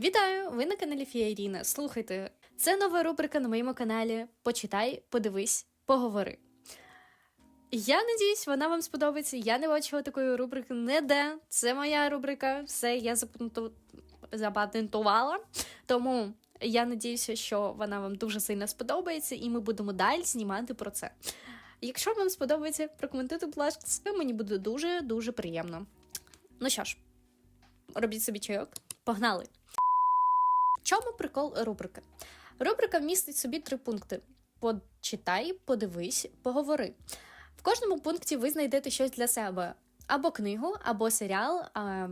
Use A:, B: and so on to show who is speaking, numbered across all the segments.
A: Вітаю! Ви на каналі Фіаріна. Слухайте, це нова рубрика на моєму каналі Почитай, подивись, поговори. Я надіюсь, вона вам сподобається. Я не бачила такої рубрики ніде. Це моя рубрика, все я запатенту- запатентувала. Тому я надіюся, що вона вам дуже сильно сподобається, і ми будемо далі знімати про це. Якщо вам сподобається, прокоментуйте, будь ласка, це мені буде дуже дуже приємно. Ну що ж, робіть собі чайок. Погнали! Чому прикол рубрики? Рубрика містить собі три пункти: почитай, подивись, поговори. В кожному пункті ви знайдете щось для себе. Або книгу, або серіал,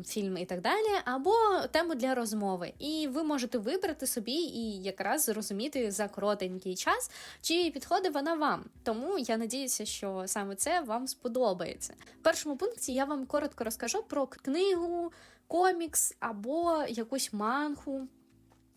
A: фільм і так далі, або тему для розмови. І ви можете вибрати собі і якраз зрозуміти за коротенький час, чи підходить вона вам. Тому я надіюся, що саме це вам сподобається. В першому пункті я вам коротко розкажу про книгу, комікс або якусь мангу.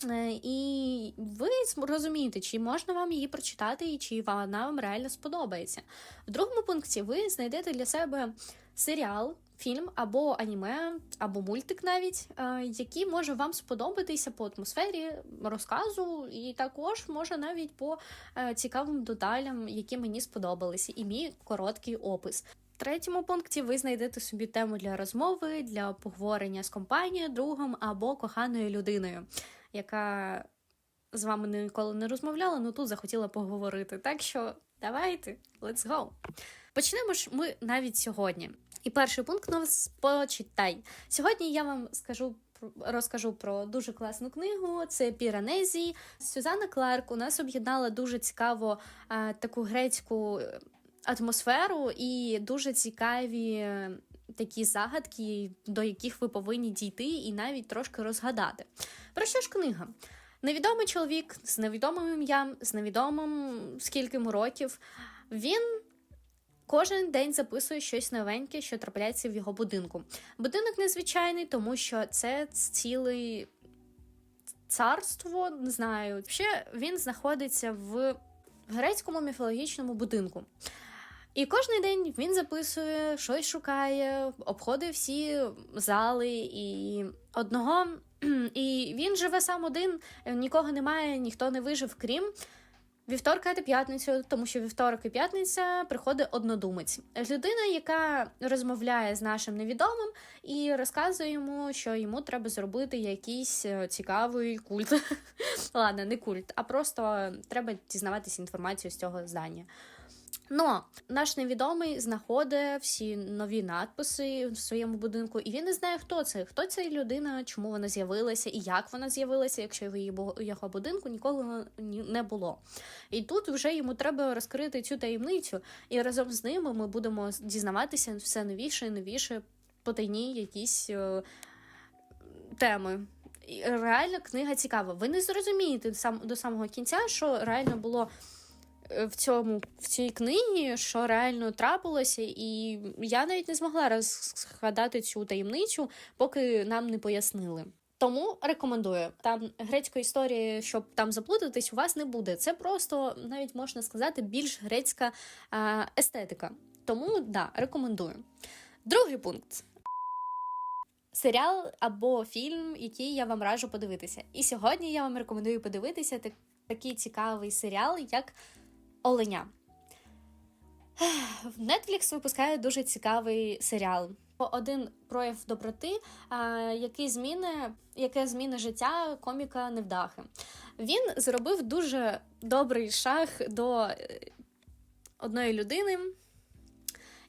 A: Е, І ви розумієте, чи можна вам її прочитати, і чи вона вам реально сподобається. В другому пункті ви знайдете для себе серіал, фільм або аніме, або мультик навіть, е, який може вам сподобатися по атмосфері розказу, і також може навіть по е, цікавим деталям, які мені сподобалися, і мій короткий опис. В третьому пункті ви знайдете собі тему для розмови, для поговорення з компанією, другом або коханою людиною, яка з вами ніколи не розмовляла, але тут захотіла поговорити. Так що давайте, let's go! Почнемо ж ми навіть сьогодні. І перший пункт нас почитай. Сьогодні я вам скажу розкажу про дуже класну книгу. Це Піранезі. Сюзанна Кларк у нас об'єднала дуже цікаво е, таку грецьку е, атмосферу і дуже цікаві такі загадки, до яких ви повинні дійти і навіть трошки розгадати. Про що ж книга? Невідомий чоловік з невідомим ім'ям, з невідомим скільки років. Він кожен день записує щось новеньке, що трапляється в його будинку. Будинок незвичайний, тому що це цілий царство, не знаю. Ще він знаходиться в грецькому міфологічному будинку. І кожен день він записує, щось шукає, обходить всі зали і одного. І він живе сам один, нікого немає, ніхто не вижив, крім вівторка та п'ятницю, тому що вівторок і п'ятниця приходить однодумець. Людина, яка розмовляє з нашим невідомим і розказує йому, що йому треба зробити якийсь е, цікавий культ. Ладно, не культ, а просто треба дізнаватися інформацію з цього здання. Но наш невідомий знаходить всі нові надписи в своєму будинку, і він не знає, хто це, хто ця людина, чому вона з'явилася і як вона з'явилася, якщо в її його будинку ніколи ні- не було. І тут вже йому треба розкрити цю таємницю, і разом з ними ми будемо дізнаватися все новіше і новіше потайні якісь е, теми. Реально книга цікава. Ви не зрозумієте сам до самого кінця, що реально було в цьому в цій книгі, що реально трапилося, і я навіть не змогла розгадати цю таємницю, поки нам не пояснили. Тому рекомендую там грецької історії, щоб там заплутатись, у вас не буде. Це просто навіть можна сказати більш грецька естетика. Тому да, рекомендую. Другий пункт. Серіал або фільм, який я вам раджу подивитися. І сьогодні я вам рекомендую подивитися так, такий цікавий серіал, як Оленя. В Netflix випускає дуже цікавий серіал. Один прояв доброти, який зміни, яке зміни життя коміка Невдахи. Він зробив дуже добрий шаг до е, одної людини,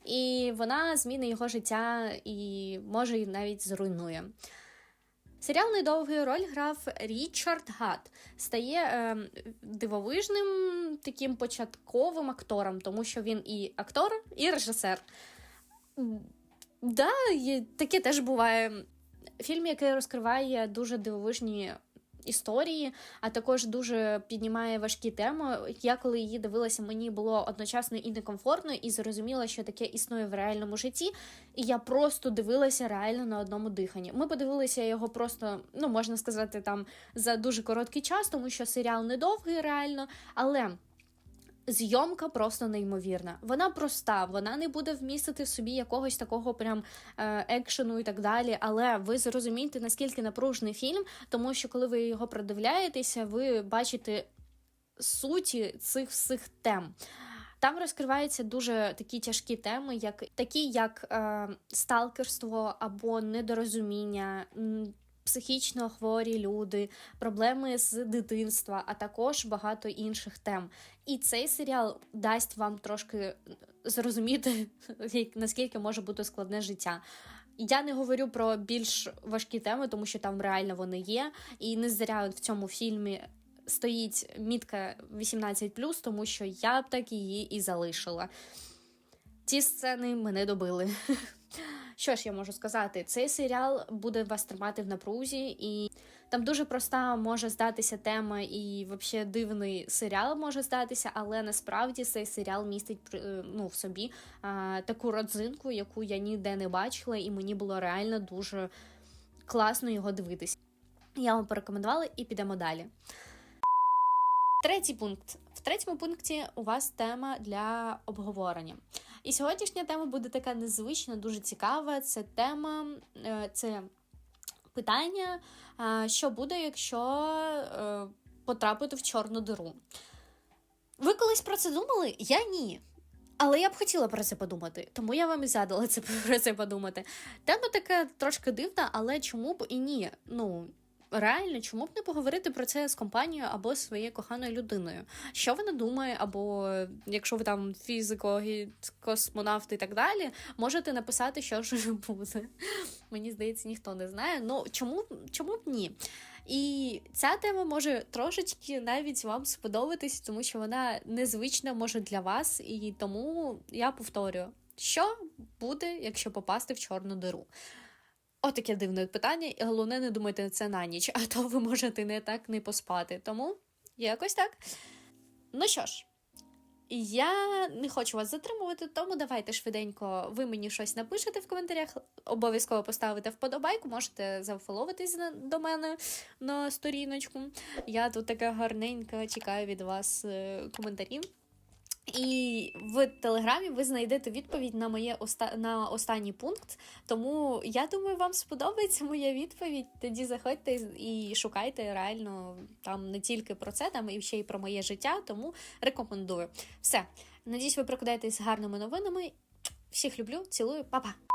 A: і вона зміни його життя і може й навіть зруйнує. Серіал недовгий роль грав Річард Гат. Стає е, дивовижним таким початковим актором, тому що він і актор, і режисер. Да, таке теж буває. Фільм, який розкриває дуже дивовижні історії, а також дуже піднімає важкі теми. Я коли її дивилася, мені було одночасно і некомфортно, і зрозуміла, що таке існує в реальному житті. І я просто дивилася реально на одному диханні. Ми подивилися його просто, ну можна сказати, там за дуже короткий час, тому що серіал недовгий реально, але. Зйомка просто неймовірна. Вона проста, вона не буде вмістити в собі якогось такого прям е, екшену і так далі. Але ви зрозумієте, наскільки напружений фільм, тому що коли ви його продивляєтеся, ви бачите суті цих всіх тем. Там розкриваються дуже такі тяжкі теми, як такі як е, сталкерство або недорозуміння, психічно хворі люди, проблеми з дитинства, а також багато інших тем. І цей серіал дасть вам трошки зрозуміти, наскільки може бути складне життя. Я не говорю про більш важкі теми, тому що там реально вони є, і не зря в цьому фільмі стоїть мітка 18+, тому що я б так її і залишила. Ті сцени мене добили. Що ж я можу сказати? Цей серіал буде вас тримати в напрузі, і там дуже проста може здатися тема, і взагалі дивний серіал може здатися, але насправді цей серіал містить е, ну, в собі таку родзинку, яку я ніде не бачила, і мені було реально дуже класно його дивитися. Я вам порекомендувала і підемо далі. Третій пункт. В третьому пункті у вас тема для обговорення. І сьогоднішня тема буде така незвична, дуже цікава. Це тема, е, це питання, е, що буде, якщо е, потрапити в чорну диру. Ви колись про це думали? Я ні. Але я б хотіла про це подумати, тому я вам і задала це про це подумати. Тема така трошки дивна, але чому б і ні? Ну, реально, чому б не поговорити про це з компанією або зі своєю коханою людиною? Що вона думає, або якщо ви там фізико, космонавт і так далі, можете написати, що ж буде. Мені здається, ніхто не знає. Ну чому, чому б ні? І ця тема може трошечки навіть вам сподобатись, тому що вона незвична може для вас, і тому я повторюю, що буде, якщо попасти в чорну диру. Отаке дивне питання, і головне, не думайте це на ніч, а то ви можете не так не поспати. Тому якось так. Ну що ж, я не хочу вас затримувати, тому давайте швиденько ви мені щось напишете в коментарях. Обов'язково поставите вподобайку, можете зафоловитись до мене на сторіночку. Я тут така гарненька, чекаю від вас е, коментарів. І в телеграмі ви знайдете відповідь на моє оста... на останній пункт. Тому я думаю, вам сподобається моя відповідь. Тоді заходьте і шукайте реально там не тільки про це, там і ще й про моє життя. Тому рекомендую. Все, надіюсь, ви прокидаєтесь з гарними новинами. Всіх люблю, цілую, па-па!